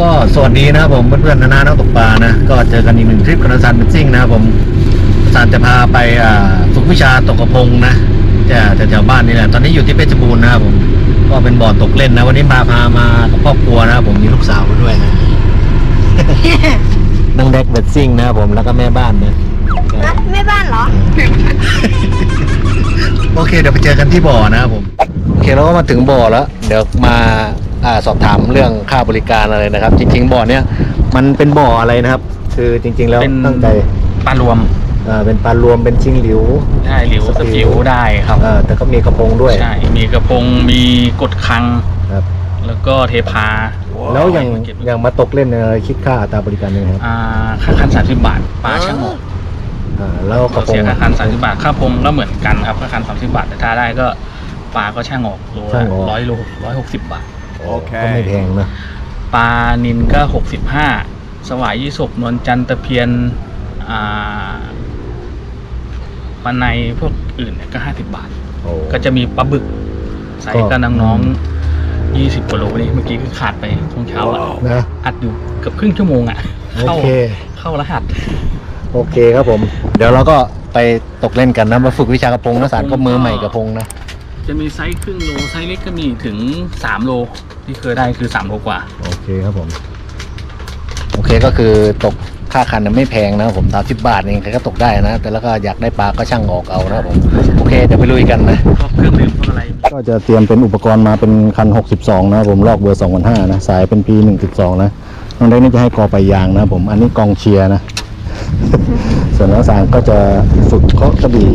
ก็สวัสดีนะครับผมเพื่อนๆนานานักตกปลานะ ก็เจอกันอีกหนึ่งทริปกับนักสันเป็นซิ่งนะครับผมนักสันจะพาไปอ่าฝึกวิชาตกกระพงนะจะแถวๆบ้านนี่แหละตอนนี้อยู่ที่เพชรบูรณ์นะครับผม ก็เป็นบ่อตกเล่นนะ วันนี้มาพามากับครอบครัวนะครับผมมีลูกสาวมาด้วยนะนั่งแดกเบ็ดซิ่งนะครับผมแล้วก็แม่บ้านนะนะแม่บ้านเหรอ โอเคเดี๋ยวไปเจอกันที่บ่อนะครับผมโอ เคเราก็มาถึงบ่อแล้ว เดี๋ยวมาอ่าสอบถามเรื่องค่าบริการอะไรนะครับ จริง ๆ บ่อเนี้ยมันเป็นบ่ออะไรนะครับ คือจริง ๆ แล้วเป็นตั้งใจปลารวมอ่าเป็นปลารวมเป็นชิงหลิวได้หลิวสสปิวปิวได้ครับอ่าแต่ก็มีกระพงด้วยใช่มีกระพงมีกดคังครับแล้วก็เทพา แล้วอย่างเก็บอย่างมาตกเล่นเนี่ยคิดค่าอัตราบริการยังไงครับอ่าค่าคันสามสิบบาทปลาช่างหมกอ่าแล้วกเราระพเสีงยค่าคันสามสิบบาทค่าพงก็เหมือนกันครับค่าคันสามสิบบาทแต่ถ้าได้ก็ ปลาก็ช่างออกโลช่าละงออก ร้อยโลร้อยหกสิบบาท โอเค ก็ไม่แพงนะ ปลานินก็หกสิบห้าสวายยี่สกนวลจันทร์ตะเพียนอ่าปลาในพวกอื่นเนี่ยก็ห้าสิบบาท โอ้ ก็จะมีปลาบึกใส่ก็กับน้องๆยี่สิบกว่าโลนี่เมื่อกี้คือขาดไปช่วงเช้าอะนะ อัดอยู่เกือบครึ่งชั่วโมงอะโอเข้าเค เข้ารหัส โอเคครับผม เดี๋ยวเราก็ไปตกเล่นกันนะ มาฝึกวิชากระพงนะสารก็มือใหม่กระพงนะ จะมีไซส์ครึ่งโลไซส์เล็กก็มีถึงสามโล ที่เคยได้คือสามโลกว่า โอเคครับผม โอเคก็คือตกค่าคันน่ะไม่แพงนะครับผมสามสิบบาทเองใครก็ตกได้นะ แต่แล้วก็อยากได้ปลาก็ช่างออกเอานะครับผม โอเคเดี๋ยวไปลุยกันนะ พวกเครื่องดื่มพวกอะไร ก็จะเตรียมเป็นอุปกรณ์มาเป็นคัน 62 นะครับผมลอกเบอร์2,500นะสายเป็น P1.2 นะน้องเล็กนี่จะให้กอไปยางนะครับผมอันนี้กองเชียร์นะ ส่วนน้องสารก็จะฝึกเคาะกระบี่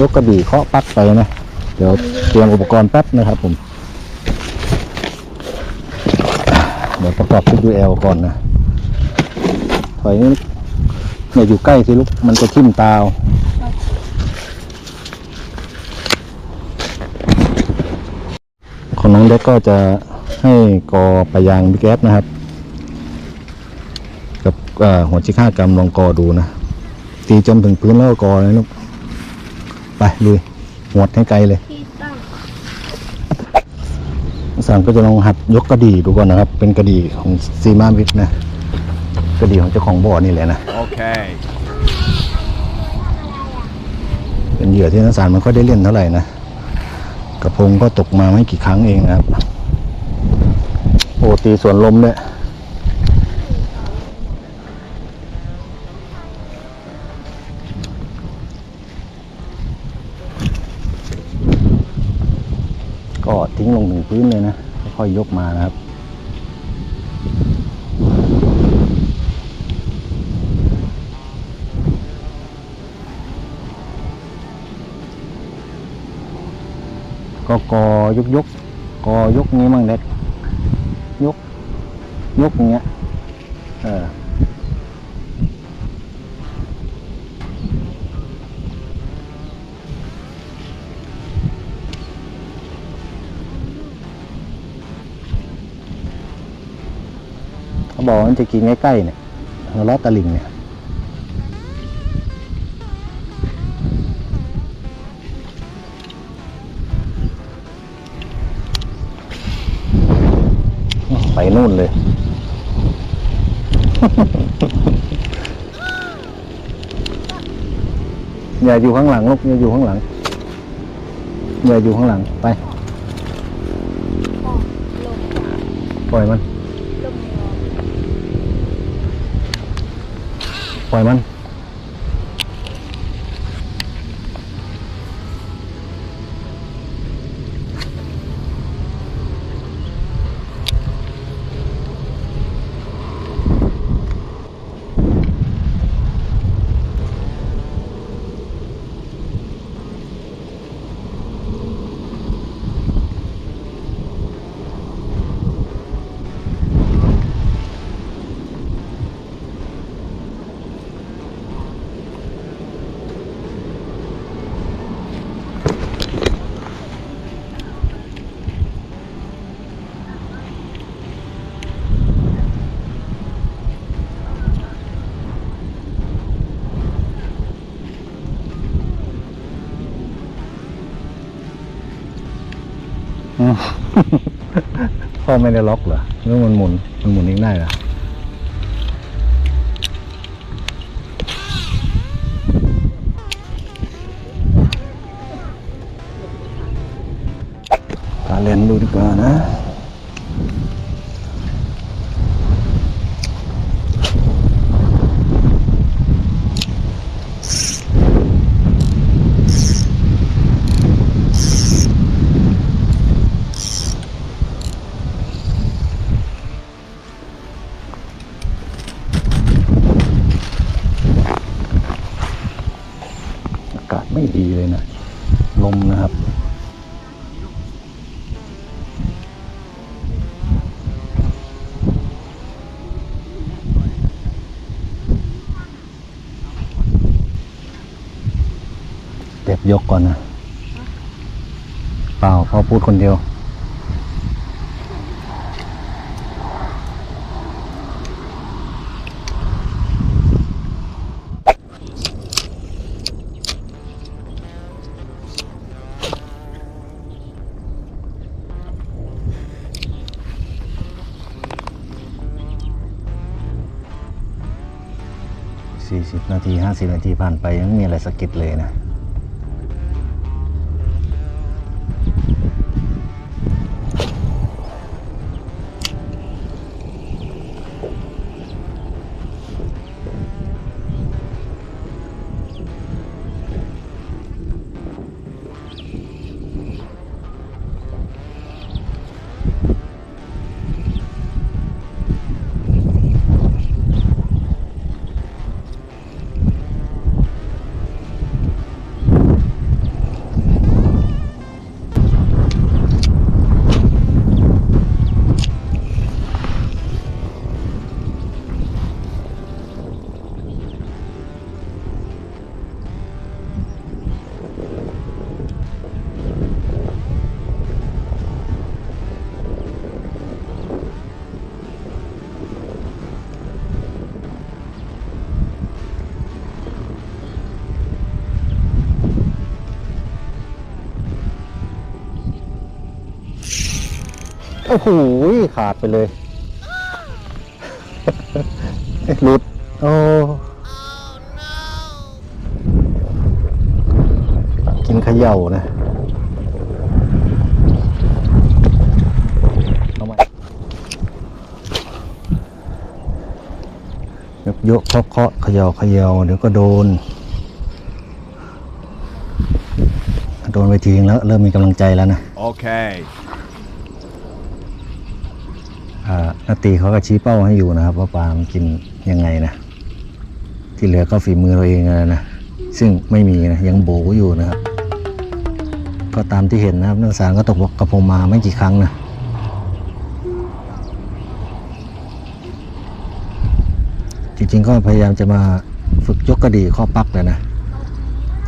ยกกระบี่เคาะปลั๊กไปนะ เดี๋ยวเตรียมอุปกรณ์แป๊บนะครับผม เดี๋ยวประกอบชุด UL ก่อนนะถอยนี่อย่าอยู่ใกล้สิลูก มันจะทิ่มตาเอาของน้องเด็กก็จะให้กอปะยางบิ๊กแอสนะครับ กับหัวชิค่ากรรมลองกอดูนะตีจนถึงพื้นแล้วก็กอเลยลูกไปลุยหวดให้ไกลเลย สามก็จะลองหัดยกกระดี่ดูก่อนนะครับ เป็นกระดี่ของซีมาวิทนะ กระดี่ของเจ้าของบ่อนี่แหละนะ Okay. เป็นเหยื่อที่นักสารมันก็ได้เล่นเท่าไหร่นะ กระพงก็ตกมาไม่กี่ครั้งเองนะครับ โอ้ตีสวนลมด้วยก็ทิ้ งลงถึงพื้นเลยนะ ค่อยยกมานะครับ ก็กอยกยกกอยกนี้มั่งเด็กยก ยกอย่างเงี้ย เออ บอกว่ามันจะกินใกล้ๆเนี่ยล้อตะลิงเนี่ยไปนู่นเลย อย่าอยู่ข้างหลังลูกอย่าอยู่ข้างหลัง อย่าอยู่ข้างหลังไป ปล่อยมัน ปล่อยมัน พ่อไม่ได้ล็อกเหรอหรือมันหมุน มันหมุนเองได้เหรอตาเลนดูดีกว่านะากาศไม่ดีเลยนะ ลมนะครับ เจ็บยกก่อนนะ เปล่าพอพูดคนเดียว สิบนาทีห้าสิบนาทีผ่านไปยังไม่มีอะไรสะกิดเลยนะ อ้โหขาดไปเลยหลุด โอ้กินเขย่านะเอามายกยกเคาะเคาะขย่าเขย่าเดี๋ยวก็โดน โดนไปทีนึงแล้ว เริ่มมีกำลังใจแล้วนะ Okay. อ่า นาตีเขาก็ชี้เป้าให้อยู่นะครับว่าปลามันกินยังไงนะ ที่เหลือก็ฝีมือเราเองนะนะซึ่งไม่มีนะยังโบอยู่นะครับ ก็ตามที่เห็นนะครับนักศึกษาก็ตกกระพงมาไม่กี่ครั้งนะจริงๆก็พยายามจะมาฝึกยกกระดี่ข้อปักเลยนะ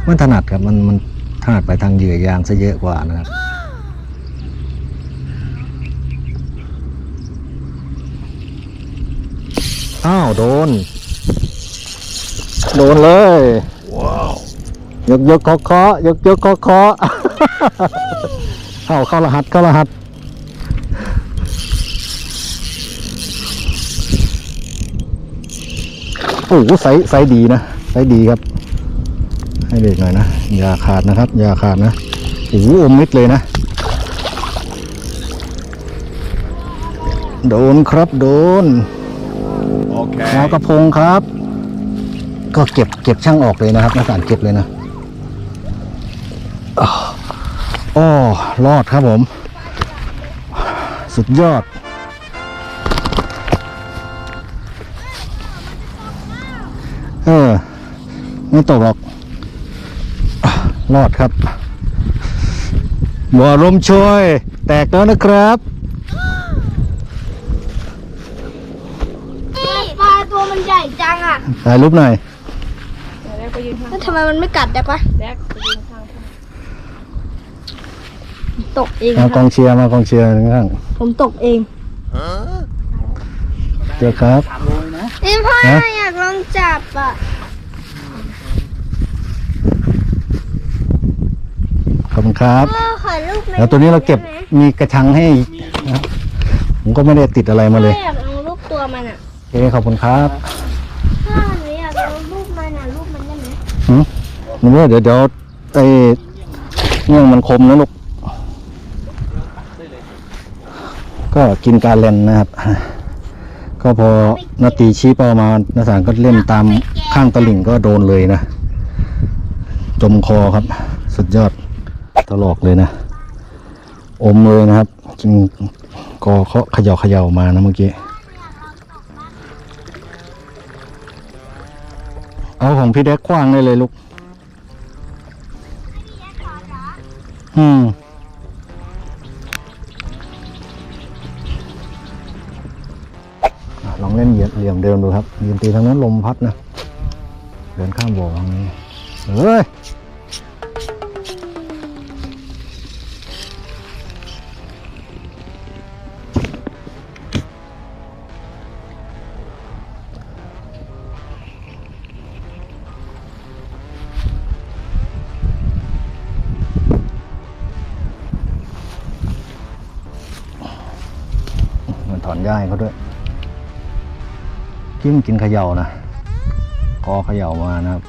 มันถนัดครับมันมันถนัดไปทางเหยื่อยางซะเยอะกว่านะครับ อ้าว โดน โดนเลย Whoa. ยกยกเคาะเคาะยกยกเคาะเคาะเข้าเข้ารหัสเข้ารหัสโอ้โหไซส์ไซส์ดีนะไซส์ดีครับ ให้เด็กหน่อยนะอย่าขาดนะครับอย่าขาดนะโอ้โหอมมิดเลยนะ โดนครับโดน Okay. แมวกระพงครับ ก็เก็บเก็บช่างออกเลยนะครับนักสารเก็บเลยนะอ้าวอ้รอดครับผม สุดยอด เออ ไม่ตกหรอกอะรอดครับ บัวลมช่วย แตกแล้วนะครับ ปลาตัว มันใหญ่จังอะถ่ายรูปหน่อยแล้วทำไมมันไม่กัดได้ปะตกเองมากองเชียร์มากองเชียร์ข้างผมตกเองเจอครับนี่พ่อฮะอยากลองจับอะขอบคุณครับพ่อขอรูปแล้วตัวนี้เราเก็บมีกระชังให้นะครับผมก็ไม่ได้ติดอะไรมาเลยอยากเอารูปตัวมันอะโอ เคขอบคุณครับถ้าหนูอยากเอารูปมันอะรูปมันได้ไหมหืมหนูว่าเดี๋ยวเดี๋ยวไอ้เงี้ยงมันคมนะลูก ก็กินการเล่นนะครับ ก็พอนาตีชี้เป้ามานาสารก็เล่นตามข้างตลิ่งก็โดนเลยนะ จมคอครับ สุดยอดตลอกเลยนะ อมเลยนะครับ กินกอเขาเขย่าเขย่ามานะเมื่อกี้ เอาของพี่แดกกว้างได้เลยลูก อืมอะลองเล่นเหยียดเหลี่ยมเดิมดูครับยืนตีทางนั้นลมพัดนะ เดินข้ามบ่อทางนี้ เฮ้ย มันถอนหญ้าให้เขาด้วยจิ้มกินเขย่านะคอเขย่ามานะครับ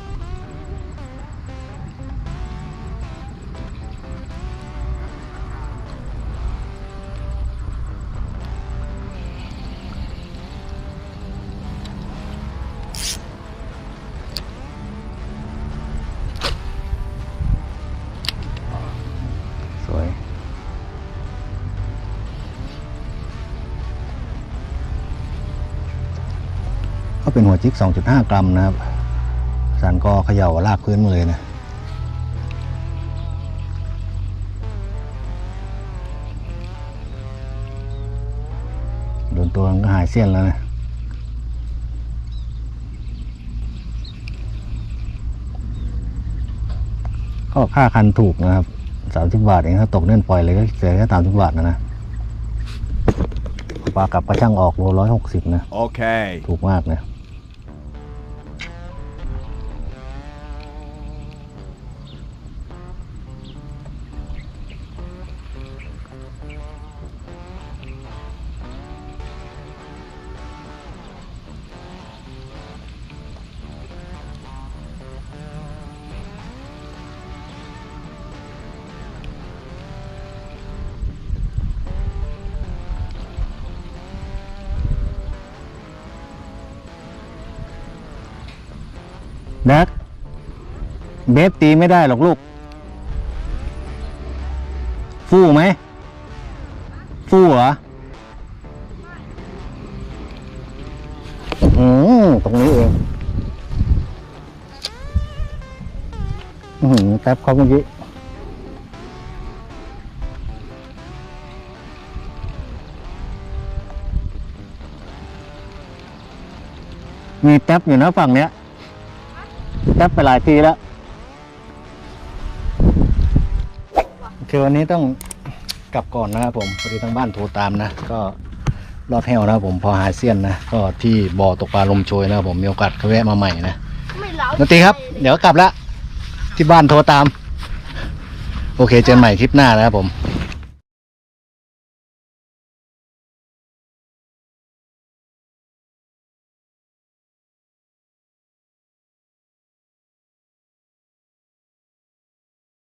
ก็เป็นหัวจิก 2.5 กรัมนะครับสันก็เขย่าลากพื้นมาเลยนะโดนตัวมันก็หายเสี้ยนแล้วนะก็ค่าคันถูกนะครับ30บาทเองถ้าตกเล่นปล่อยเลยก็เสียแค่30บาทนะนะปลากลับกระช่างออกโลร้อยหกสิบนะ Okay. ถูกมากนะ แบ็คเบฟตีไม่ได้หรอกลูก ฟู่ไหม ฟู่เหรออืมตรงนี้เองอือหือแป๊บเขาเมื่อกี้มีแท็บอยู่นะฝั่งเนี้ย แทบไปหลายทีแล้วคือวันนี้ต้องกลับก่อนนะครับผมพอดีทางบ้านโทรตามนะ ก็รอดแหวนะครับผมพอหาเซียนนะ ก็ที่บ่อตกปลาลมโชยนะครับผมมีโอกาสก็แวะมาใหม่นะไม่เล้าดนตรีครับ เดี๋ยวกลับละที่บ้านโทรตาม โอเคเจอกันใหม่คลิปหน้านะครับผม